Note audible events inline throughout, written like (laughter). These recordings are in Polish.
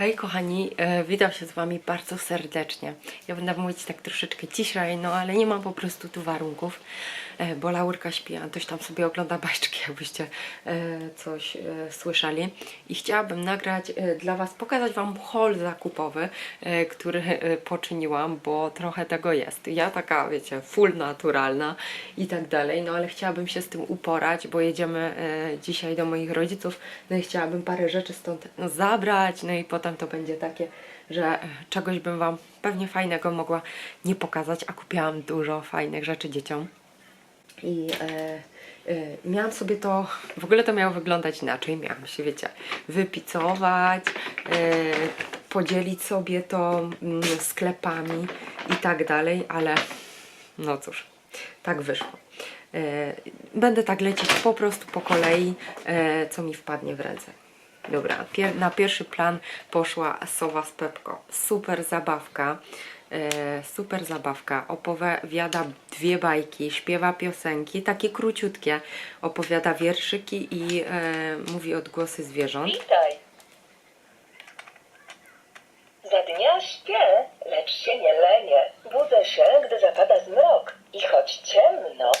Hej kochani, e, witam się z Wami bardzo serdecznie. Ja będę mówić tak troszeczkę ciszej, no ale nie mam po prostu tu warunków, e, bo Laurka śpi, a ktoś tam sobie ogląda bajczki, (laughs) jakbyście e, coś słyszeli. I chciałabym nagrać dla Was, pokazać Wam haul zakupowy, który poczyniłam, bo trochę tego jest. Ja taka, wiecie, full naturalna i tak dalej, no ale chciałabym się z tym uporać, bo jedziemy dzisiaj do moich rodziców, no i chciałabym parę rzeczy stąd zabrać, no i potem to będzie takie, że czegoś bym Wam pewnie fajnego mogła nie pokazać, a kupiłam dużo fajnych rzeczy dzieciom. I e, e, miałam sobie to, w ogóle to miało wyglądać inaczej. Miałam się, wiecie, wypicować, e, podzielić sobie to mm, sklepami i tak dalej, ale no cóż, tak wyszło. E, będę tak lecieć po prostu po kolei, e, co mi wpadnie w ręce. Dobra, pier na pierwszy plan poszła Sowa z Pepko. Super zabawka. E, super zabawka. Opowiada dwie bajki, śpiewa piosenki, takie króciutkie. Opowiada wierszyki i e, mówi odgłosy zwierząt. Witaj. Za dnia śpię, lecz się nie lenię. Budzę się, gdy zapada zmrok. I choć ciemno,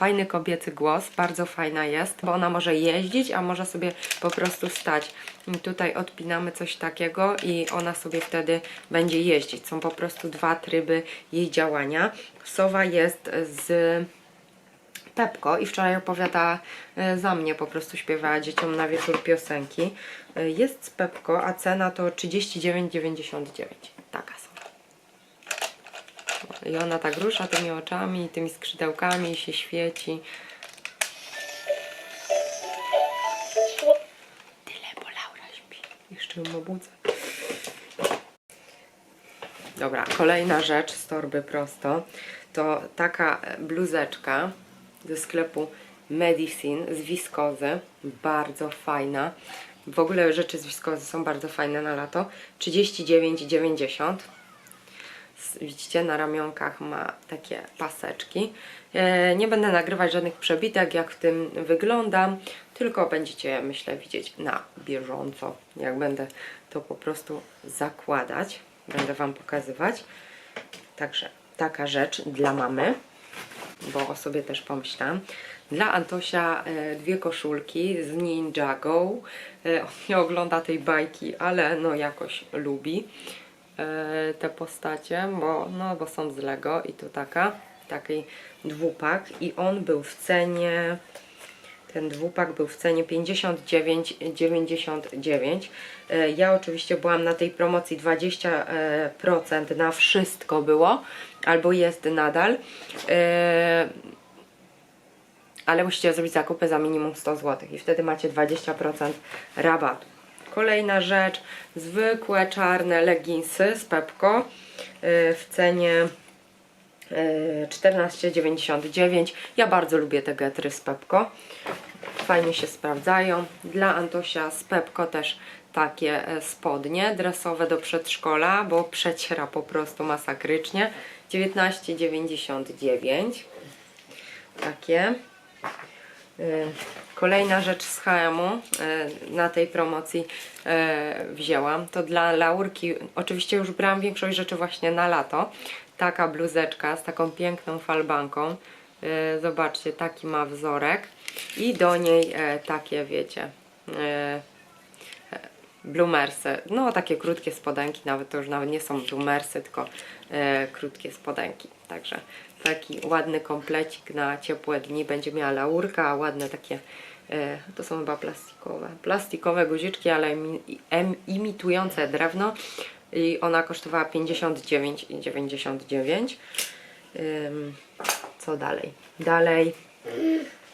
Fajny kobiecy głos, bardzo fajna jest, bo ona może jeździć, a może sobie po prostu stać. I tutaj odpinamy coś takiego i ona sobie wtedy będzie jeździć. Są po prostu dwa tryby jej działania. Sowa jest z Pepko i wczoraj opowiadała e, za mnie, po prostu śpiewała dzieciom na wieczór piosenki. E, Jest z Pepko, a cena to 39,99. Taka są. I ona tak rusza tymi oczami, tymi skrzydełkami, się świeci. Tyle, bo Laura śpi. Jeszcze ją obudzę. Dobra, kolejna rzecz z torby prosto to taka bluzeczka ze sklepu Medicine z wiskozy. Bardzo fajna. W ogóle rzeczy z wiskozy są bardzo fajne na lato. 39,90 S- Widzicie, na ramionkach ma takie paseczki. E, nie będę nagrywać żadnych przebitek, jak w tym wygląda, tylko będziecie, myślę, widzieć na bieżąco, jak będę to po prostu zakładać. Będę Wam pokazywać. Także taka rzecz dla mamy, bo o sobie też pomyślałam. Dla Antosia e, dwie koszulki z Ninjago. E, on nie ogląda tej bajki, ale no jakoś lubi te postacie, bo, no, bo są z Lego i tu taka, taki dwupak i on był w cenie ten dwupak był w cenie 59,99. E, Ja oczywiście byłam na tej promocji 20% na wszystko było, albo jest nadal. E, Ale musicie zrobić zakupy za minimum 100 zł i wtedy macie 20% rabatu. Kolejna rzecz, zwykłe czarne leginsy z Pepko e, w cenie e, 14,99. Ja bardzo lubię te getry z Pepko. Fajnie się sprawdzają. Dla Antosia z Pepko też takie e, spodnie dresowe do przedszkola, bo przeciera po prostu masakrycznie. 19,99. Takie. Kolejna rzecz z H&M na tej promocji e, wzięłam. To dla Laurki, oczywiście już brałam większość rzeczy właśnie na lato. Taka bluzeczka z taką piękną falbanką. E, Zobaczcie, taki ma wzorek. I do niej e, takie, wiecie, e, bloomersy. No takie krótkie spodenki, nawet to już nawet nie są bloomersy, tylko e, krótkie spodenki. Także taki ładny komplecik na ciepłe dni będzie miała laurka, ładne takie, e, to są chyba plastikowe, plastikowe guziczki, ale imitujące drewno i ona kosztowała 59,99. Ym, co dalej? Dalej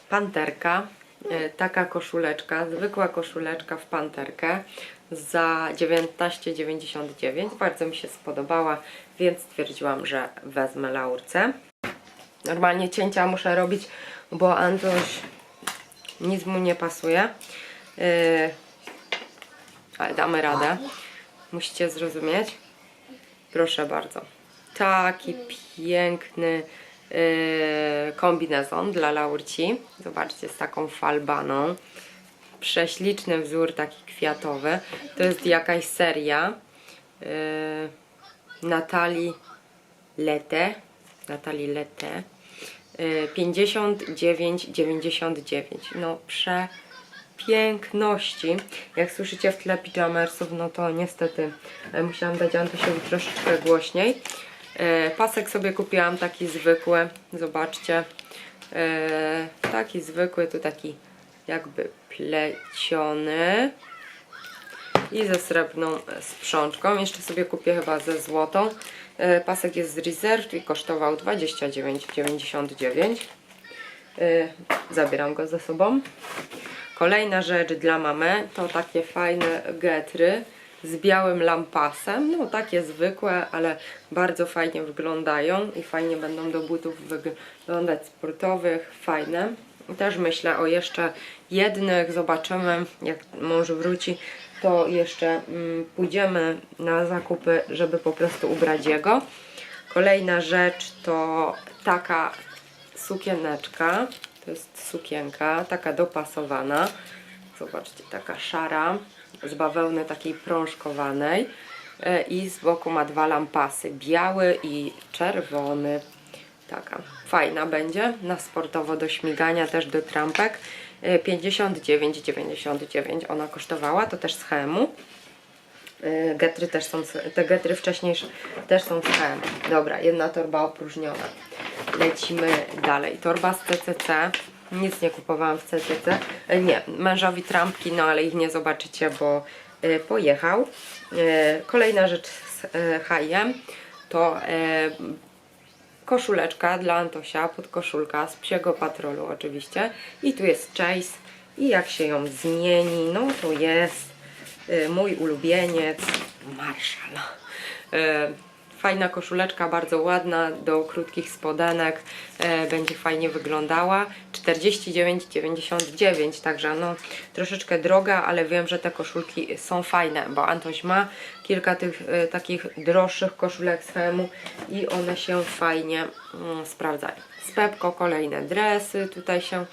panterka, e, taka koszuleczka, zwykła koszuleczka w panterkę za 19,99. Bardzo mi się spodobała, więc stwierdziłam, że wezmę laurce. Normalnie cięcia muszę robić, bo Antoś nic mu nie pasuje. Yy, ale damy radę. Musicie zrozumieć. Proszę bardzo. Taki piękny yy, kombinezon dla Laurci. Zobaczcie, z taką falbaną. prześliczny wzór taki kwiatowy. To jest jakaś seria yy, Natalii Lete. Natalii Lete. Yy, 59,99. No przepiękności. Jak słyszycie w tle pijamersów, no to niestety e, musiałam dać Antosiowi troszeczkę głośniej. E, Pasek sobie kupiłam taki zwykły, zobaczcie. Taki zwykły, tu taki jakby pleciony i ze srebrną sprzączką. Jeszcze sobie kupię chyba ze złotą. E, Pasek jest z Reserve i kosztował 29,99. E, Zabieram go ze sobą. Kolejna rzecz dla mamy to takie fajne getry z białym lampasem. No takie zwykłe, ale bardzo fajnie wyglądają i fajnie będą do butów wyglądać sportowych, fajne. Też myślę o jeszcze jednych, zobaczymy jak mąż wróci, to jeszcze mm, pójdziemy na zakupy, żeby po prostu ubrać jego. Kolejna rzecz to taka sukieneczka. To jest sukienka, taka dopasowana. Zobaczcie, taka szara, z bawełny takiej prążkowanej. E, I z boku ma dwa lampasy, biały i czerwony. Taka fajna będzie, na sportowo do śmigania, też do trampek. E, 59,99 ona kosztowała, to też z HM-u. Y, Getry też są, te getry wcześniejsze też są z HM. Dobra, jedna torba opróżniona. Lecimy dalej. Torba z CCC. Nic nie kupowałam w CCC. Y, Nie, mężowi trampki, no ale ich nie zobaczycie, bo pojechał. Kolejna rzecz z H&M to koszuleczka dla Antosia, podkoszulka z psiego patrolu oczywiście. I tu jest Chase. I jak się ją zmieni, no to jest y, mój ulubieniec Marshall. Fajna koszuleczka, bardzo ładna, do krótkich spodenek, e, będzie fajnie wyglądała. 49,99, także no troszeczkę droga, ale wiem, że te koszulki są fajne, bo Antoś ma kilka tych e, takich droższych koszulek z HM-u i one się fajnie mm, sprawdzają. Z Pepko kolejne dresy tutaj się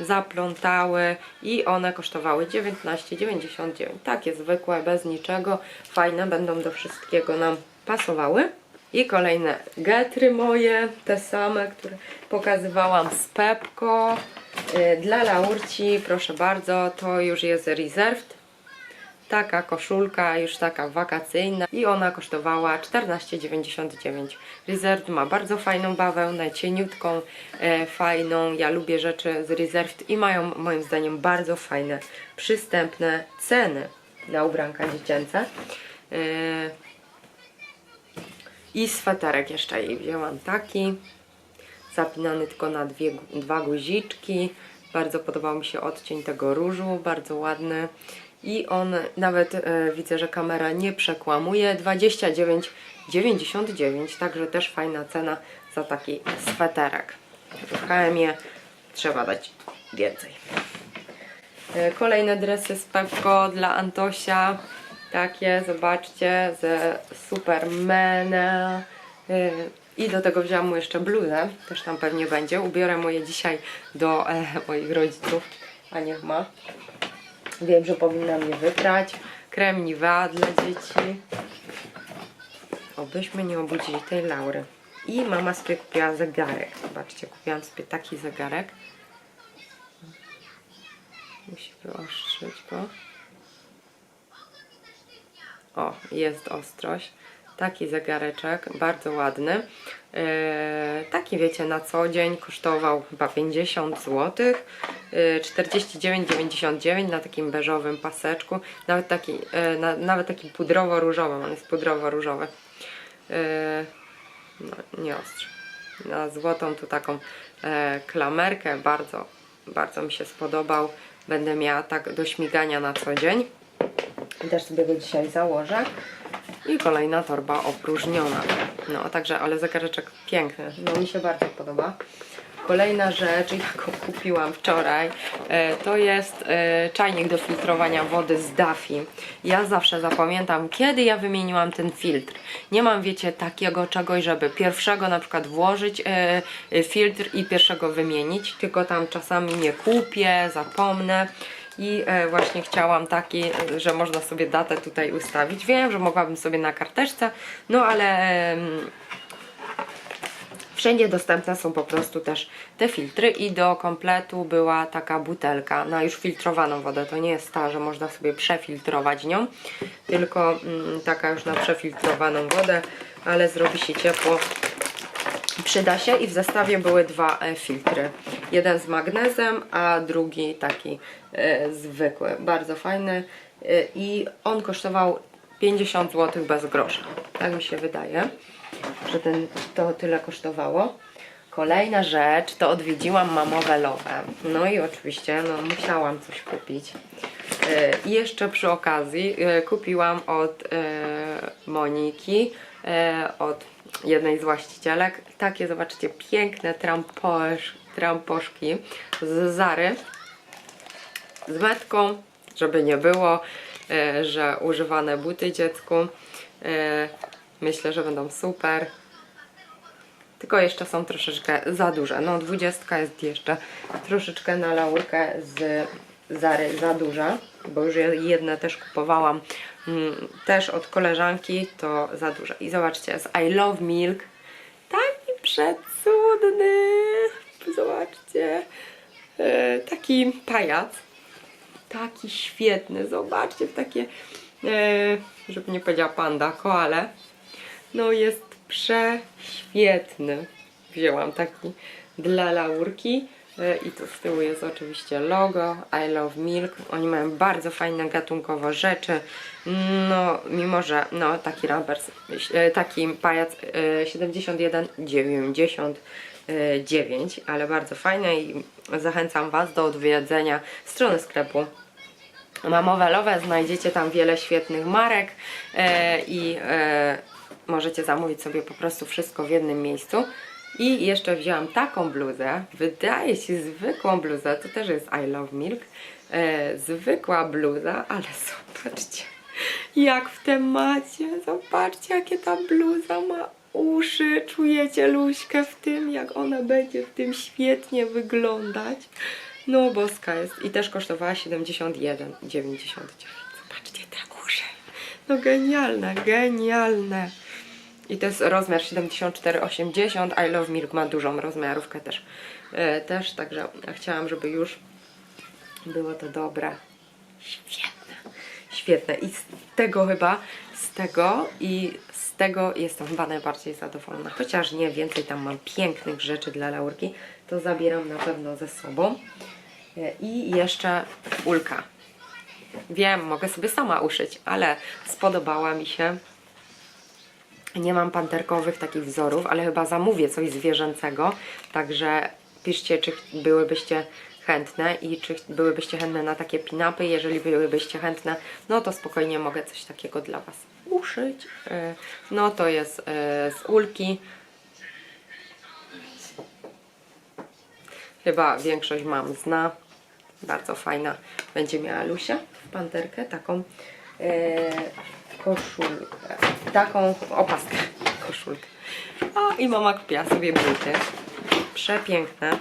zaplątały i one kosztowały 19,99. Takie zwykłe, bez niczego, fajne, będą do wszystkiego nam pasowały. I kolejne getry moje, te same, które pokazywałam z Pepko. Yy, Dla Laurci, proszę bardzo, to już jest Reserved. Taka koszulka, już taka wakacyjna i ona kosztowała 14,99. Reserved ma bardzo fajną bawełnę, cieniutką, e, fajną. Ja lubię rzeczy z Reserved i mają moim zdaniem bardzo fajne, przystępne ceny na ubranka dziecięce. E, I sweterek jeszcze jej wzięłam taki, zapinany tylko na dwie, dwa guziczki. Bardzo podobał mi się odcień tego różu, bardzo ładny. I on nawet e, widzę, że kamera nie przekłamuje. 29,99, także też fajna cena za taki sweterek. W HM-ie trzeba dać więcej. E, Kolejne dresy z Pepko dla Antosia. Takie, zobaczcie, ze Supermana. E, I do tego wziąłam mu jeszcze bluzę, też tam pewnie będzie. Ubiorę moje dzisiaj do e, moich rodziców, a niech ma. Wiem, że powinnam je wyprać. Krem Nivea dla dzieci. Obyśmy nie obudzili tej Laury. I mama sobie kupiła zegarek. Zobaczcie, kupiłam sobie taki zegarek. Musi wyostrzyć go. O, jest ostrość. Taki zegareczek, bardzo ładny. Eee, taki wiecie, na co dzień kosztował chyba 50 zł. Eee, 49,99 na takim beżowym paseczku. Nawet taki, e, na, nawet taki pudrowo-różowy, on jest pudrowo-różowy. Eee, no, nie ostry. Na złotą tu taką e, klamerkę, bardzo, bardzo mi się spodobał. Będę miała tak do śmigania na co dzień. I też sobie go dzisiaj założę. I kolejna torba opróżniona. No, także, ale zegareczek piękny. No, mi się bardzo podoba. Kolejna rzecz, jaką kupiłam wczoraj, e, to jest e, czajnik do filtrowania wody z Dafi. Ja zawsze zapamiętam, kiedy ja wymieniłam ten filtr. Nie mam, wiecie, takiego czegoś, żeby pierwszego na przykład włożyć e, filtr i pierwszego wymienić, tylko tam czasami nie kupię, zapomnę. I e, właśnie chciałam taki, e, że można sobie datę tutaj ustawić. Wiem, że mogłabym sobie na karteczce, no ale Wszędzie dostępne są po prostu też te filtry i do kompletu była taka butelka na już filtrowaną wodę. To nie jest ta, że można sobie przefiltrować nią, tylko mm, taka już na przefiltrowaną wodę, ale zrobi się ciepło. Przyda się i w zestawie były dwa e, filtry. Jeden z magnezem, a drugi taki e, zwykły. Bardzo fajny e, i on kosztował 50 zł bez grosza. Tak mi się wydaje, że ten, to tyle kosztowało. Kolejna rzecz to odwiedziłam mamowe lowe. No i oczywiście no, musiałam coś kupić. I jeszcze przy okazji kupiłam od Moniki, od jednej z właścicielek, takie zobaczcie piękne tramposz, tramposzki z Zary z metką, żeby nie było, e, że używane buty dziecku. E, myślę, że będą super. Tylko jeszcze są troszeczkę za duże. No, dwudziestka jest jeszcze troszeczkę na laurkę z Zary za duża, bo już je- jedne też kupowałam mm, też od koleżanki, to za duże. I zobaczcie, z I Love Milk taki przecudny, zobaczcie, e, taki pajac, taki świetny, zobaczcie, w takie, e, żeby nie powiedziała panda, koale, no jest prześwietny. Wzięłam taki dla laurki. E, I tu z tyłu jest oczywiście logo I love milk. Oni mają bardzo fajne gatunkowo rzeczy. No, mimo że no, taki rampers, e, taki pajac e, 71 99, ale bardzo fajne i zachęcam Was do odwiedzenia strony sklepu Mamowe Lowe, znajdziecie tam wiele świetnych marek e, i e, możecie zamówić sobie po prostu wszystko w jednym miejscu. I jeszcze wzięłam taką bluzę, wydaje się zwykłą bluzę, to też jest I Love Milk, e, zwykła bluza, ale zobaczcie jak w temacie, zobaczcie jakie ta bluza ma uszy, czujecie luźkę w tym, jak ona będzie w tym świetnie wyglądać. No boska jest i też kosztowała 71,99. Zobaczcie te uszy. No genialne, genialne. I to jest rozmiar 74,80. I Love Milk ma dużą rozmiarówkę też. E, też, także chciałam, żeby już było to dobre. Świetne. Świetne. I z tego chyba, z tego i z tego jestem chyba najbardziej zadowolona. Chociaż nie, więcej tam mam pięknych rzeczy dla laurki, to zabieram na pewno ze sobą. E, I jeszcze ulka. Wiem, mogę sobie sama uszyć, ale spodobała mi się. Nie mam panterkowych takich wzorów, ale chyba zamówię coś zwierzęcego. Także piszcie, czy byłybyście chętne i czy byłybyście chętne na takie pinapy. Jeżeli byłybyście chętne, no to spokojnie mogę coś takiego dla Was uszyć. E, No to jest e, z ulki. Chyba większość mam zna. Bardzo fajna będzie miała Lusia w panterkę, taką e, koszulkę, taką opaskę, koszulkę. O, i mama kupiła sobie buty. Przepiękne.